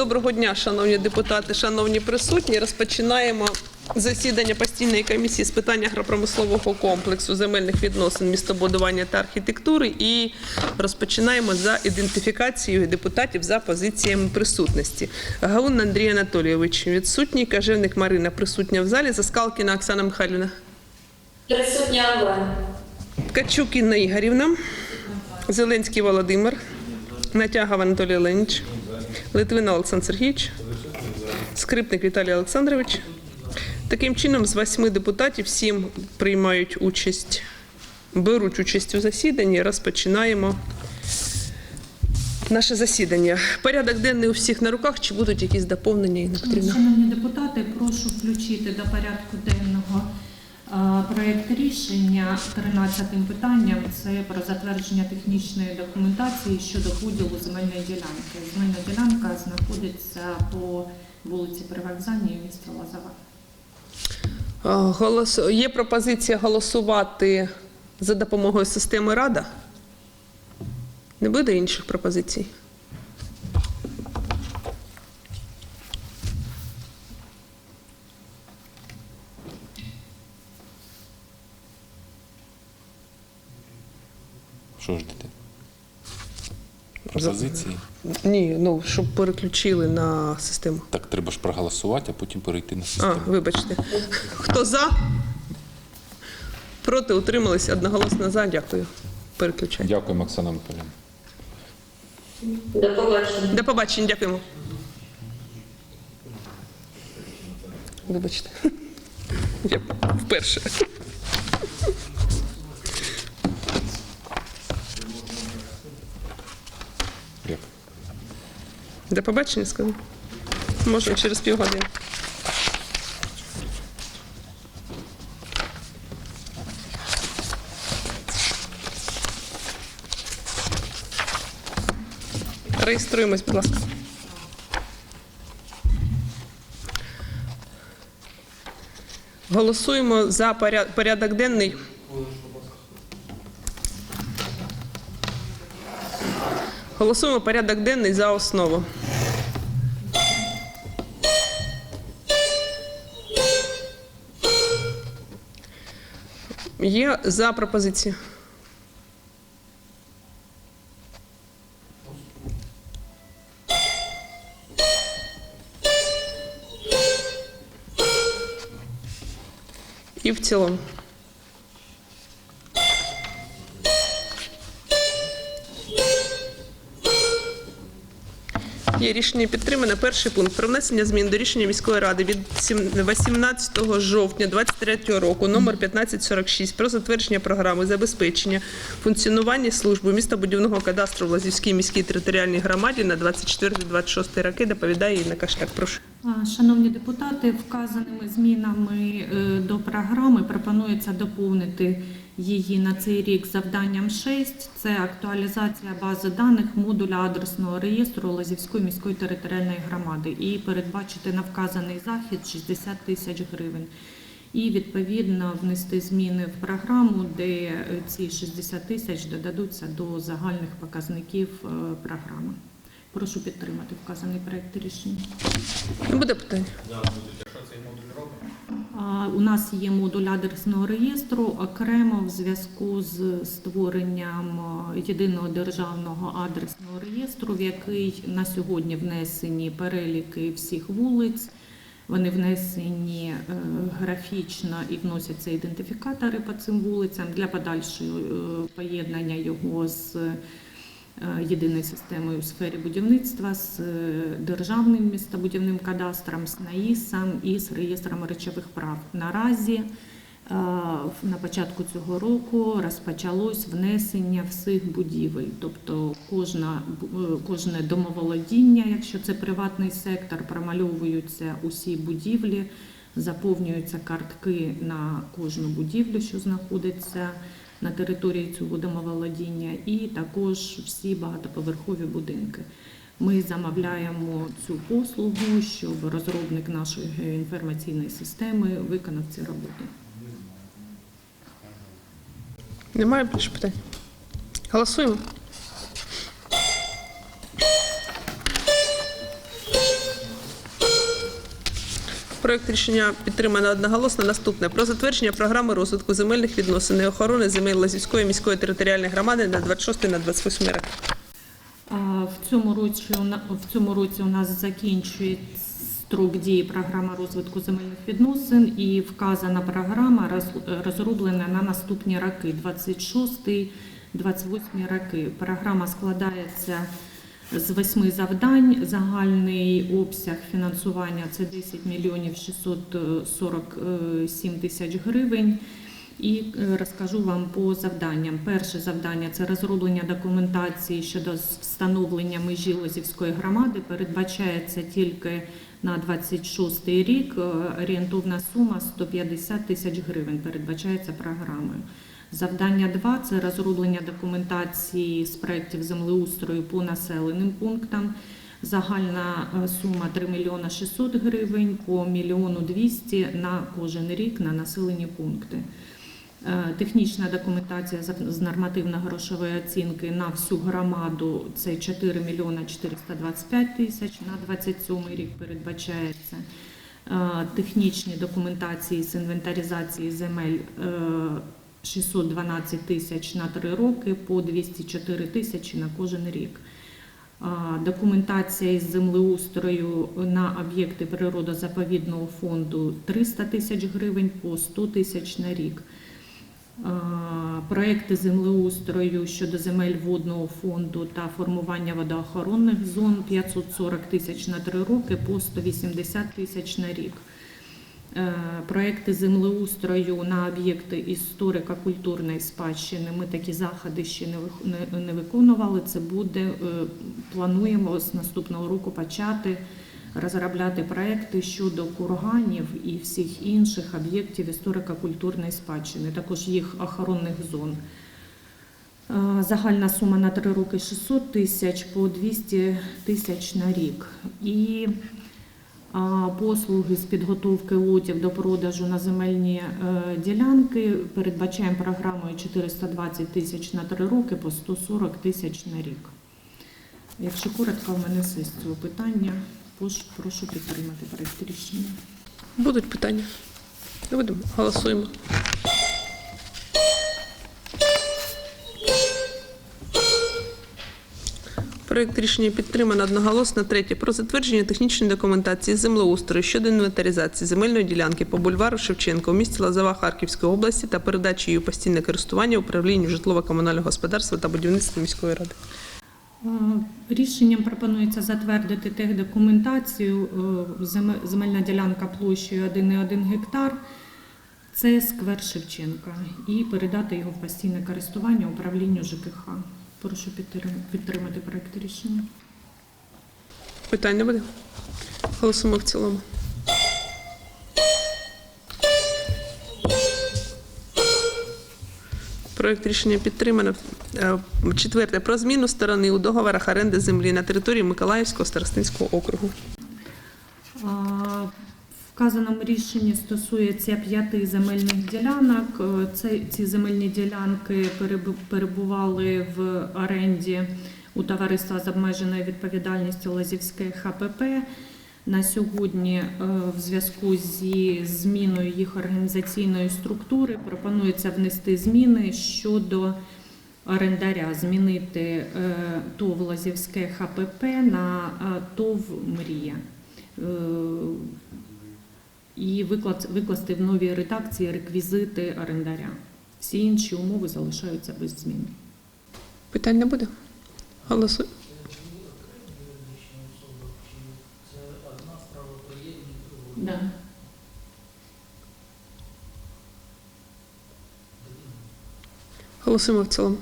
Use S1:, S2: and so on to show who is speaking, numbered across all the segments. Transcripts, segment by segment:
S1: Доброго дня, шановні депутати, шановні присутні. Розпочинаємо засідання постійної комісії з питань агропромислового комплексу земельних відносин, містобудування та архітектури. І розпочинаємо за ідентифікацією депутатів за позиціями присутності. Гаун Андрій Анатолійович відсутній, Кажевник Марина присутня в залі. Заскалкіна Оксана Михайлівна.
S2: Присутня онлайн.
S1: Ткачук Інна Ігорівна, Зеленський Володимир, Натягов Анатолій Оленич, Литвина Олександр Сергійович, Скрипник Віталій Олександрович. Таким чином, з восьми депутатів сім приймають участь, беруть участь у засіданні. Розпочинаємо наше засідання. Порядок денний у всіх на руках. Чи будуть якісь доповнення і?
S3: Шановні депутати, прошу включити до порядку денного проект рішення 13 питанням. Це про затвердження технічної документації щодо поділу земельної ділянки. Земельна ділянка знаходиться по вулиці Привокзальній, місто Лозова.
S1: А, Голос... Є пропозиція голосувати за допомогою системи Рада. Не буде інших пропозицій?
S4: Що ждете? Пропозиції?
S1: Ні, ну щоб переключили на систему.
S4: Так треба ж проголосувати, а потім перейти на
S1: А,
S4: систему.
S1: вибачте. Хто за? Проти утрималися одноголосно за. Дякую. Переключаю.
S4: Дякуємо, Оксана Михайлівна.
S2: До побачення.
S1: До побачення, дякуємо. Вибачте. Я вперше. До побачення, сказав. Можна через півгодини. Реєструємось, будь ласка. Голосуємо за порядок денний. Голосуємо порядок денний за основу. Є за пропозицію. І в цілому. Є рішення підтримане. Перший пункт про внесення змін до рішення міської ради від сім- 18 жовтня 2023 року номер 1546 про затвердження програми забезпечення функціонування служби містобудівного кадастру в Лазівській міській територіальній громаді на 24-26 роки. Доповідає Інна Кашляк. Прошу.
S3: Шановні депутати, вказаними змінами е, до програми пропонується доповнити її на цей рік завданням 6. Це актуалізація бази даних модуля адресного реєстру Лазівської міської територіальної громади і передбачити на вказаний захід 60 тисяч гривень. І відповідно внести зміни в програму, де е, ці 60 тисяч додадуться до загальних показників е, програми. Прошу підтримати вказаний проект рішення.
S1: Буде питань.
S3: У нас є модуль адресного реєстру окремо в зв'язку з створенням е, єдиного державного адресного реєстру, в який на сьогодні внесені переліки всіх вулиць. Вони внесені е, графічно і вносяться ідентифікатори по цим вулицям для подальшого е, поєднання його з єдиною системою у сфері будівництва, з е, державним містобудівним кадастром, з НАІСом і з реєстром речових прав. Наразі е, на початку цього року розпочалось внесення всіх будівель, тобто кожна, е, кожне домоволодіння, якщо це приватний сектор, промальовуються усі будівлі, заповнюються картки на кожну будівлю, що знаходиться на території цього домоволодіння, і також всі багатоповерхові будинки. Ми замовляємо цю послугу, щоб розробник нашої геоінформаційної системи виконав ці роботи.
S1: Немає більше питань. Голосуємо. Проект рішення підтримано одноголосно. Наступне про затвердження програми розвитку земельних відносин і охорони земель Лазівської міської територіальної громади на 26 на 28 роки.
S3: В цьому році в цьому році у нас закінчується строк дії програми розвитку земельних відносин, і вказана програма роз- розроблена на наступні роки 26-28 роки. Програма складається з восьми завдань. Загальний обсяг фінансування це 10 мільйонів 647 тисяч гривень. І е, розкажу вам по завданням. Перше завдання це розроблення документації щодо встановлення межі Лозівської громади. Передбачається тільки на 26 рік. Е, Орієнтовна сума 150 тисяч гривень передбачається програмою. Завдання 2 – це розроблення документації з проєктів землеустрою по населеним пунктам. Загальна е, сума 3 мільйона 600 гривень по мільйону 200 на кожен рік на населені пункти. Е, Технічна документація з- нормативно-грошової оцінки на всю громаду це 4 мільйона 425 тисяч на 27 рік передбачається. Е, Технічні документації з інвентаризації земель 612 тисяч на 3 роки по 204 тисячі на кожен рік. Документація із землеустрою на об'єкти природозаповідного фонду 300 тисяч гривень по 100 тисяч на рік. Проекти землеустрою щодо земель водного фонду та формування водоохоронних зон 540 тисяч на 3 роки по 180 тисяч на рік. Е, Проекти землеустрою на об'єкти історико-культурної спадщини. Ми такі заходи ще не виконували. Це буде е, плануємо з наступного року почати розробляти проекти щодо курганів і всіх інших об'єктів історико-культурної спадщини, також їх охоронних зон. Е, Загальна сума на три роки 600 тисяч по 200 тисяч на рік. І послуги з підготовки лотів до продажу на земельні е, ділянки передбачаємо програмою 420 тисяч на три роки по 140 тисяч на рік. Якщо коротко, в мене все з цього питання. Прошу, підтримати проєкт рішення.
S1: Будуть питання? Будемо. Голосуємо. Проект рішення підтримано одноголосно. Третє. Про затвердження технічної документації землеустрою щодо інвентаризації земельної ділянки по бульвару Шевченка у місті Лозова Харківської області та передачі її у постійне користування управлінню житлово-комунального господарства та будівництва міської ради.
S3: Е, Рішенням пропонується затвердити техдокументацію е, земельна ділянка площею 1,1 гектар. Це сквер Шевченка і передати його в постійне користування управлінню ЖКХ. Прошу підтримати, проект рішення.
S1: Питань не буде? Голосуємо в цілому. Проект рішення підтримано. Е, Четверте. Про зміну сторони у договорах оренди землі на території Миколаївського старостинського округу.
S3: Вказаному рішенні стосується п'яти земельних ділянок. Е, ці земельні ділянки перебували в оренді у товариства з обмеженою відповідальністю Лазівське ХПП. На сьогодні е, в зв'язку зі зміною їх організаційної структури пропонується внести зміни щодо орендаря, змінити е, ТОВ Лазівське ХПП на ТОВ Мрія. І викласти в новій редакції реквізити орендаря. Всі інші умови залишаються без змін.
S1: Питань не буде? Голосуй.
S3: Да.
S1: Голосуємо в цілому.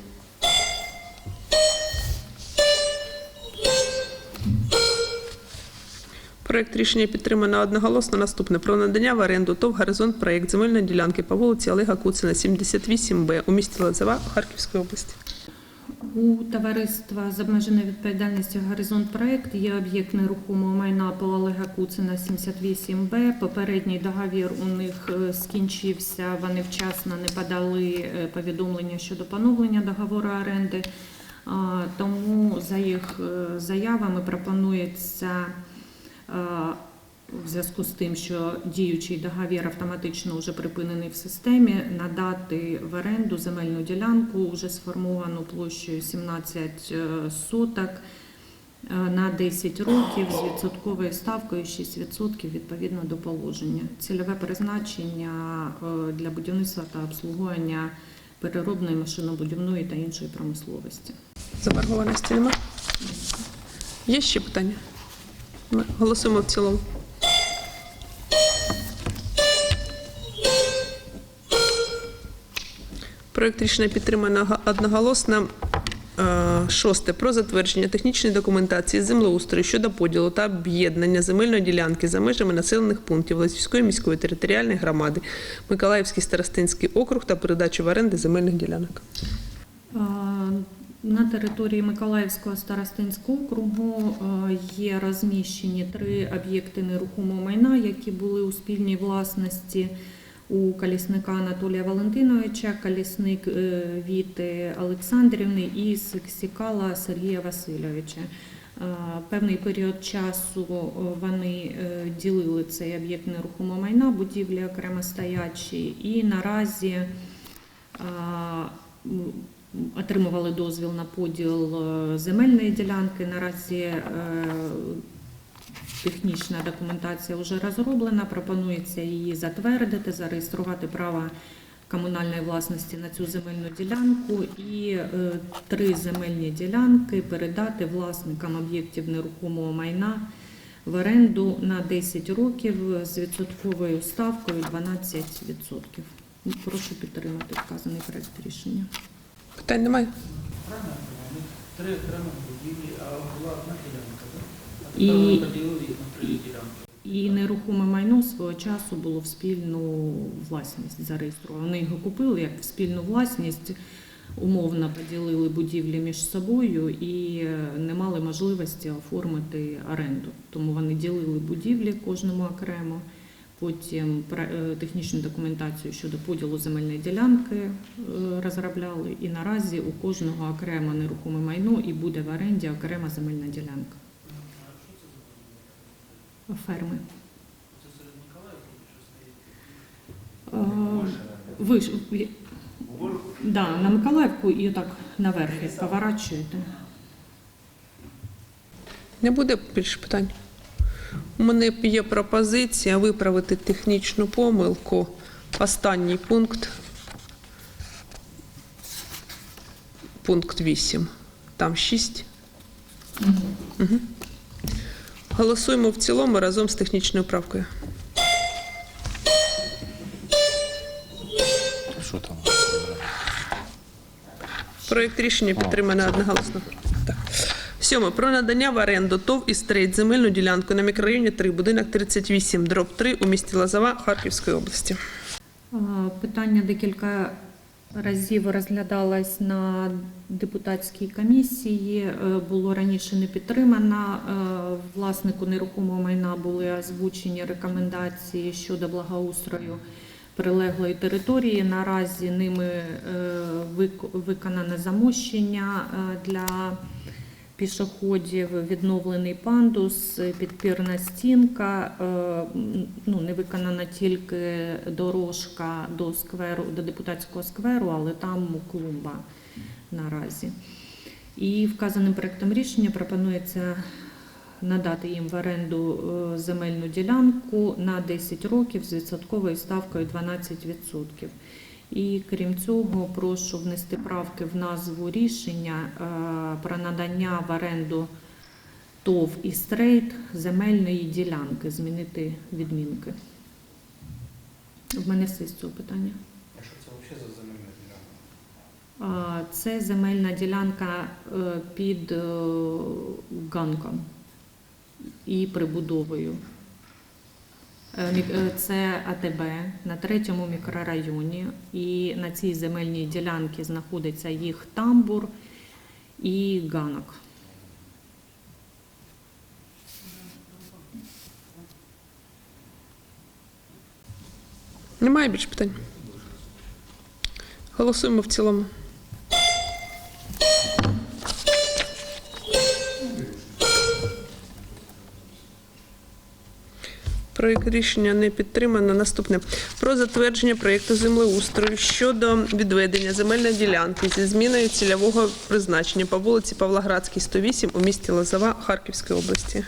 S1: Проект рішення підтримано одноголосно. Наступне про надання в оренду ТОВ «Горизонт» проект земельної ділянки по вулиці Олега Куцина, 78Б у місті Лозова Харківської області.
S3: У товариства з обмеженою відповідальністю Горизонт проект є об'єкт нерухомого майна по Олега Куцина 78Б. Попередній договір у них е, скінчився. Вони вчасно не подали е, повідомлення щодо поновлення договору оренди. Тому за їх е, заявами пропонується в зв'язку з тим, що діючий договір автоматично вже припинений в системі, надати в оренду земельну ділянку вже сформовану площею 17 е, соток е, на 10 років з відсотковою ставкою 6% відповідно до положення. Цільове призначення е, для будівництва та обслуговування переробної машинобудівної та іншої промисловості.
S1: Заборгованості нема? Є ще питання? Ми Голосуємо в цілому. Проект рішення підтримано одноголосно. Е, Шосте. Про затвердження технічної документації землеустрою щодо поділу та об'єднання земельної ділянки за межами населених пунктів Лисівської міської територіальної громади, Миколаївський старостинський округ та передачу в оренди земельних ділянок.
S3: На території Миколаївського старостинського округу е, є розміщені три об'єкти нерухомого майна, які були у спільній власності у колісника Анатолія Валентиновича, колісник е, Віти Олександрівни і Сиксікала Сергія Васильовича. Е, Певний період часу вони ділили цей об'єкт нерухомого майна, будівлі окремо стоячі, і наразі отримували дозвіл на поділ е, земельної ділянки. Наразі е, технічна документація вже розроблена. Пропонується її затвердити, зареєструвати право комунальної власності на цю земельну ділянку і е, три земельні ділянки передати власникам об'єктів нерухомого майна в оренду на 10 років з відсотковою ставкою 12%. Прошу підтримати вказаний проект рішення.
S1: Питань немає?
S5: Правильно? Три окремих будівлі, а була одна ділянка, так? А
S3: І-
S5: тепер вони поділили їх на три ділянки.
S3: І нерухоме майно свого часу було в спільну власність зареєстровано. Вони його купили як в спільну власність, умовно поділили будівлі між собою і е, не мали можливості оформити оренду. Тому вони ділили будівлі кожному окремо. Потім е, технічну документацію щодо поділу земельної ділянки е, розробляли. І наразі у кожного окремо нерухоме майно і буде в оренді окрема земельна ділянка. Ферми. Е, Ви ж да, на Миколаївку і так наверх поворачуєте.
S1: Не буде більше питань? У мене є пропозиція виправити технічну помилку. Останній пункт. Пункт 8. Там 6. Угу. Голосуємо в цілому разом з технічною правкою.
S4: Що там?
S1: Проєкт рішення підтримано одноголосно. Сьоме. Про надання в оренду ТОВ і стрейт земельну ділянку на мікрорайоні 3, будинок 38, дроб 3 у місті Лозова Харківської області.
S3: Е, Питання декілька разів розглядалось на депутатській комісії. е, Було раніше не підтримано. Е, Власнику нерухомого майна були озвучені рекомендації щодо благоустрою прилеглої території. Наразі ними виконане замощення для пішоходів, відновлений пандус, підпірна стінка. е, Ну, не виконана тільки дорожка до скверу, до депутатського скверу, але там клумба наразі. І вказаним проектом рішення пропонується надати їм в оренду е, земельну ділянку на 10 років з відсотковою ставкою 12%. І крім цього, прошу внести правки в назву рішення е, про надання в оренду ТОВ і стрейт земельної ділянки, змінити відмінки. В мене все з цього питання.
S5: А що це взагалі за земельна ділянка?
S3: Це земельна ділянка е, під е, ганком і прибудовою. Е, е, Це АТБ на третьому мікрорайоні, і на цій земельній ділянці знаходиться їх тамбур і ганок.
S1: Немає більше питань? Голосуємо в цілому. Проект рішення не підтримано. Наступне про затвердження проєкту землеустрою щодо відведення земельної ділянки зі зміною цільового призначення по вулиці Павлоградській, 108 у місті Лозова Харківської області.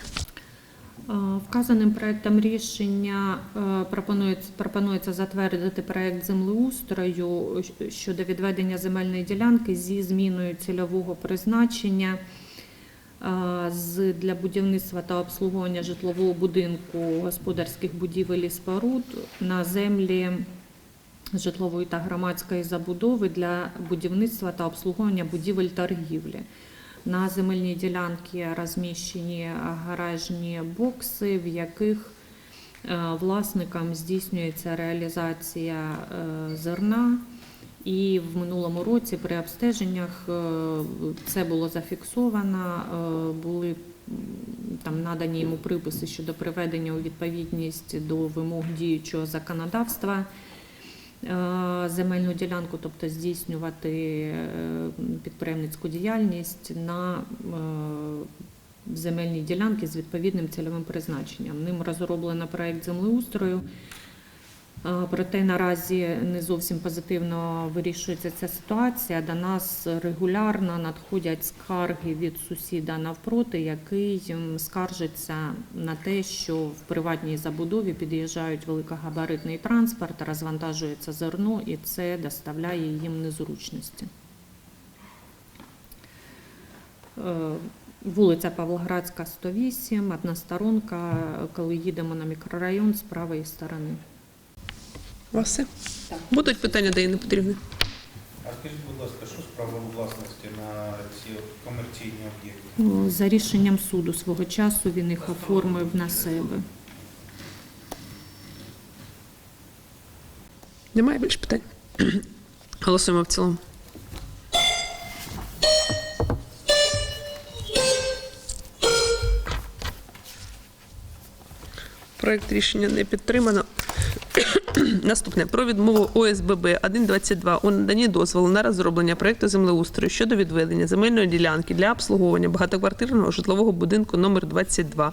S3: Е, Вказаним проектом рішення е, пропонується, пропонується затвердити проект землеустрою щодо відведення земельної ділянки зі зміною цільового призначення для будівництва та обслуговування житлового будинку господарських будівель і споруд на землі житлової та громадської забудови для будівництва та обслуговування будівель торгівлі. На земельній ділянці розміщені гаражні бокси, в яких е, власникам здійснюється реалізація е, зерна. І в минулому році при обстеженнях е, це було зафіксовано, е, були там надані йому приписи щодо приведення у відповідність до вимог діючого законодавства е, земельну ділянку, тобто здійснювати підприємницьку діяльність на земельній ділянці з відповідним цільовим призначенням. Ним розроблено проект землеустрою. Проте наразі не зовсім позитивно вирішується ця ситуація. До нас регулярно надходять скарги від сусіда навпроти, який скаржиться на те, що в приватній забудові під'їжджають великогабаритний транспорт, розвантажується зерно, і це доставляє їм незручності. Е, Вулиця Павлоградська, 108, одна сторонка, коли їдемо на мікрорайон з правої сторони.
S1: У вас все? Будуть питання, де і не потрібні?
S6: А скажіть, будь ласка, що з правом власності на ці комерційні об'єкти?
S3: О, За рішенням суду свого часу він їх оформив на себе.
S1: Немає більше питань? Голосуємо в цілому. Проект рішення не підтримано. Наступне. Про відмову ОСББ. 122 у наданні дозволу на розроблення проекту землеустрою щодо відведення земельної ділянки для обслуговування багатоквартирного житлового будинку номер 22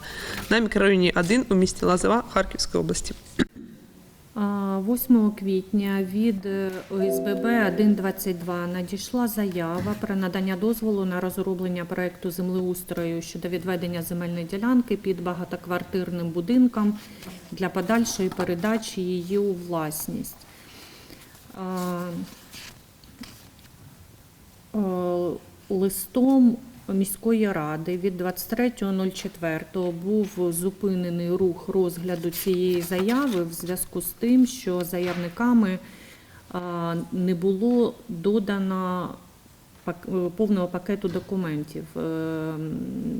S1: на мікрорайоні 1 у місті Лазова Харківської області.
S3: А, 8 квітня від е, ОСББ 122 надійшла заява про надання дозволу на розроблення проекту землеустрою щодо відведення земельної ділянки під багатоквартирним будинком для подальшої передачі її у власність. Листом міської ради від 23.04 був зупинений рух розгляду цієї заяви в зв'язку з тим, що заявниками не було додано е, повного пакету документів. Е,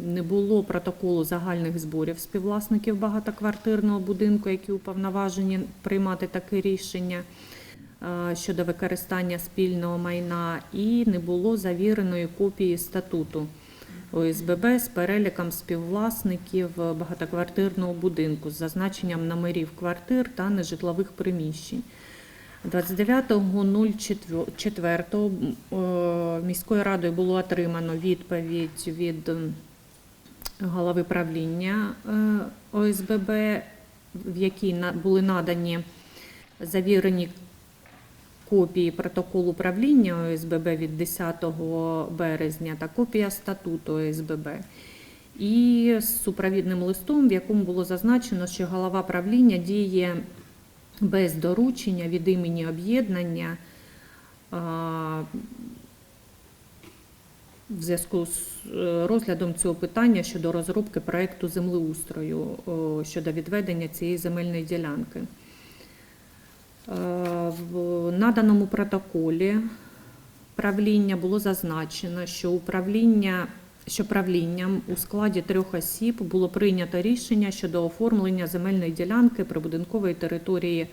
S3: Не було протоколу загальних зборів співвласників багатоквартирного будинку, які уповноважені приймати таке рішення е, щодо використання спільного майна, і не було завіреної копії статуту ОСББ з переліком співвласників багатоквартирного будинку з зазначенням номерів квартир та нежитлових приміщень. 29.04 е, міською радою було отримано відповідь від голови правління е, ОСББ, в якій були надані завірені копії протоколу правління ОСББ від 10 березня та копія статуту ОСББ. І з супровідним листом, в якому було зазначено, що голова правління діє без доручення від імені об'єднання в зв'язку з е, розглядом цього питання щодо розробки проекту землеустрою щодо відведення цієї земельної ділянки. Е, В наданому протоколі правління було зазначено, що управління що правлінням у складі трьох осіб було прийнято рішення щодо оформлення земельної ділянки прибудинкової території е,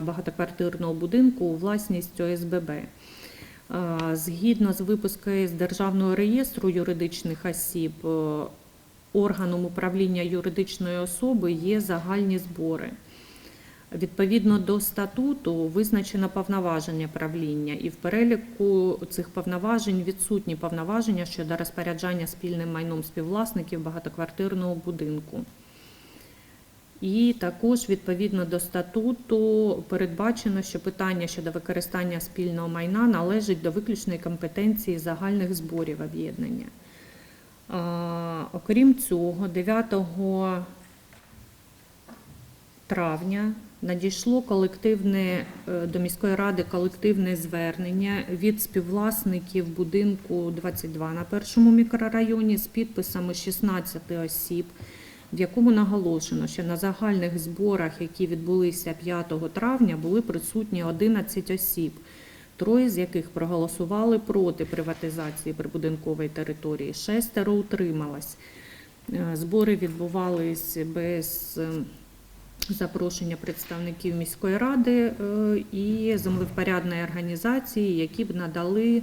S3: багатоквартирного будинку у власність ОСББ. Е, Згідно з випускою з Державного реєстру юридичних осіб, органом управління юридичної особи є загальні збори. Відповідно до статуту визначено повноваження правління, і в переліку цих повноважень відсутні повноваження щодо розпоряджання спільним майном співвласників багатоквартирного будинку. І також відповідно до статуту передбачено, що питання щодо використання спільного майна належить до виключної компетенції загальних зборів об'єднання. Окрім цього, 9 травня надійшло колективне е, до міської ради колективне звернення від співвласників будинку 22 на першому мікрорайоні з підписами 16 осіб, в якому наголошено, що на загальних зборах, які відбулися 5 травня, були присутні 11 осіб. Троє з яких проголосували проти приватизації прибудинкової території, шестеро утрималось. Е, Збори відбувались без е, запрошення представників міської ради е, і землевпорядної організації, які б надали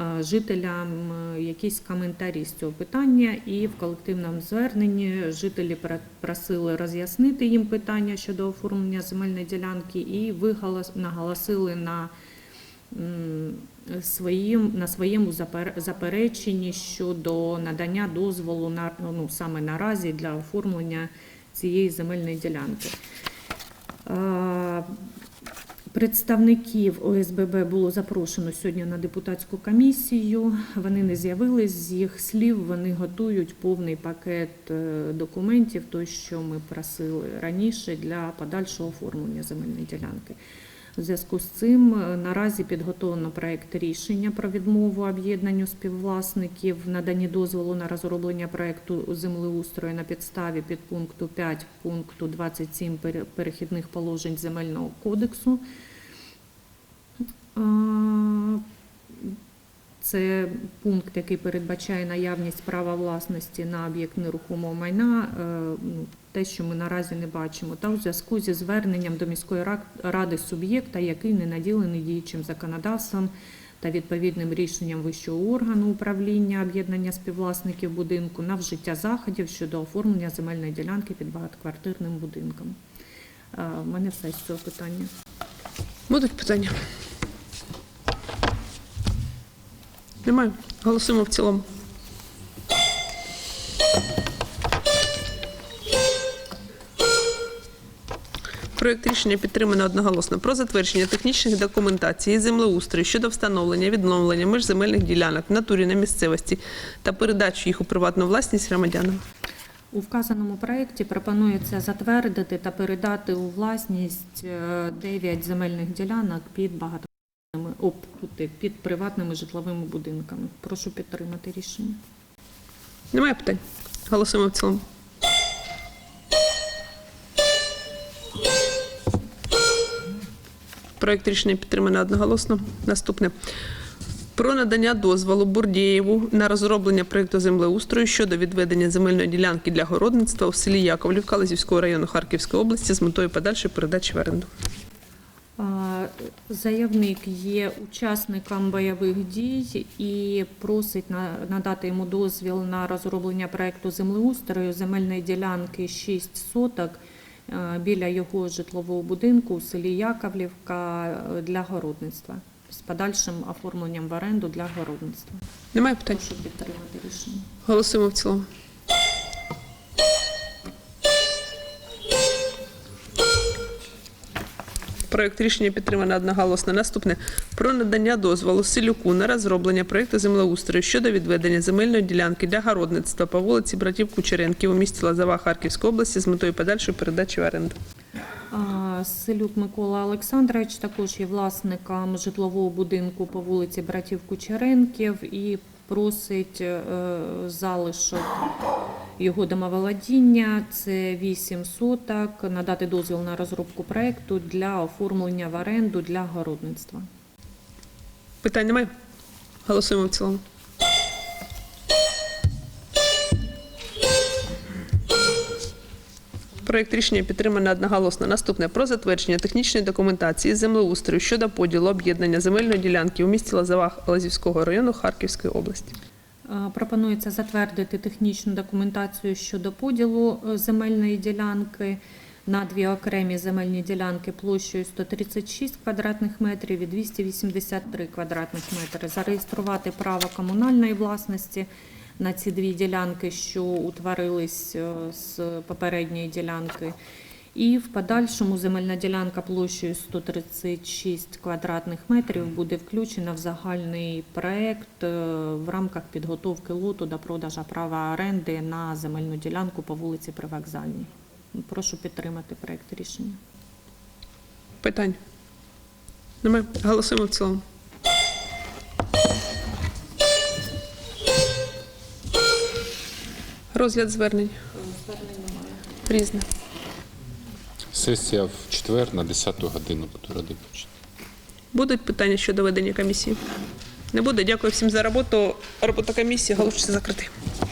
S3: е, жителям е, якісь коментарі з цього питання. І в колективному зверненні жителі просили роз'яснити їм питання щодо оформлення земельної ділянки і наголосили на своїм, на своєму запер- запереченні щодо надання дозволу на ну, саме наразі для оформлення цієї земельної ділянки. Представників ОСББ було запрошено сьогодні на депутатську комісію. Вони не з'явились з їх слів. Вони готують повний пакет е, документів, той, що ми просили раніше для подальшого оформлення земельної ділянки. У зв'язку з цим е, наразі підготовлено проект рішення про відмову об'єднанню співвласників в наданні дозволу на розроблення проекту землеустрою на підставі підпункту 5 пункту 27 перехідних положень земельного кодексу. Це пункт, який передбачає наявність права власності на об'єкт нерухомого майна, е, ну, те, що ми наразі не бачимо, та у зв'язку зі зверненням до міської ра- ради суб'єкта, який не наділений діючим законодавством та відповідним рішенням вищого органу управління об'єднання співвласників будинку на вжиття заходів щодо оформлення земельної ділянки під багатоквартирним будинком. Е, У мене все з цього питання.
S1: Будуть питання? Немає. Голосуємо в цілому. Проект рішення підтримано одноголосно про затвердження технічних документацій землеустрою щодо встановлення відновлення меж земельних ділянок в натурі на місцевості та передачу їх у приватну власність громадянам.
S3: У вказаному проєкті пропонується затвердити та передати у власність 9 земельних ділянок під багатоквартирними оп, під приватними житловими будинками. Прошу підтримати рішення.
S1: Немає питань? Голосуємо в цілому. Проект рішення підтримано одноголосно. Наступне. Про надання дозволу Бурдєєву на розроблення проєкту землеустрою щодо відведення земельної ділянки для городництва у селі Яковлівка Лазівського району Харківської області з метою подальшої передачі в оренду.
S3: Заявник є учасником бойових дій і просить на- надати йому дозвіл на розроблення проекту землеустрою земельної ділянки 6 соток біля його житлового будинку у селі Яковлівка е, для городництва з подальшим оформленням в оренду для городництва.
S1: Немає питань?
S3: Прошу підтримати рішення.
S1: Голосуємо в цілому. Проект рішення підтримано одноголосно. Наступне про надання дозволу Селюку на розроблення проекту землеустрою щодо відведення земельної ділянки для городництва по вулиці братів Кучеренків у місті Лазова Харківської області з метою подальшої передачі в оренду.
S3: Селюк Микола Олександрович також є власником житлового будинку по вулиці Братів Кучеренків і просить е, залишок його домоволодіння. Це 8 соток, надати дозвіл на розробку проекту для оформлення в оренду для городництва.
S1: Питань немає? Голосуємо в цілому. Проект рішення підтримано одноголосно. Наступне про затвердження технічної документації землеустрою щодо поділу об'єднання земельної ділянки у місті Лазова Лазівського району Харківської області.
S3: Е, Пропонується затвердити технічну документацію щодо поділу е, земельної ділянки на дві окремі земельні ділянки площею 136 квадратних метрів і 283 квадратних метри. Зареєструвати право комунальної власності на ці дві ділянки, що утворились е, з попередньої ділянки. І в подальшому земельна ділянка площею 136 квадратних метрів буде включена в загальний проект е, в рамках підготовки лоту до продажу права оренди на земельну ділянку по вулиці Привокзальній. Прошу підтримати проект рішення.
S1: Питань? Немає? Голосуємо в цілому. Розгляд звернень. Звернень немає. Різне.
S4: Сесія в четвер на 10 годину буду радий почати.
S1: Будуть питання щодо ведення комісії? Не буде. Дякую всім за роботу. Робота комісії оголошується закритою.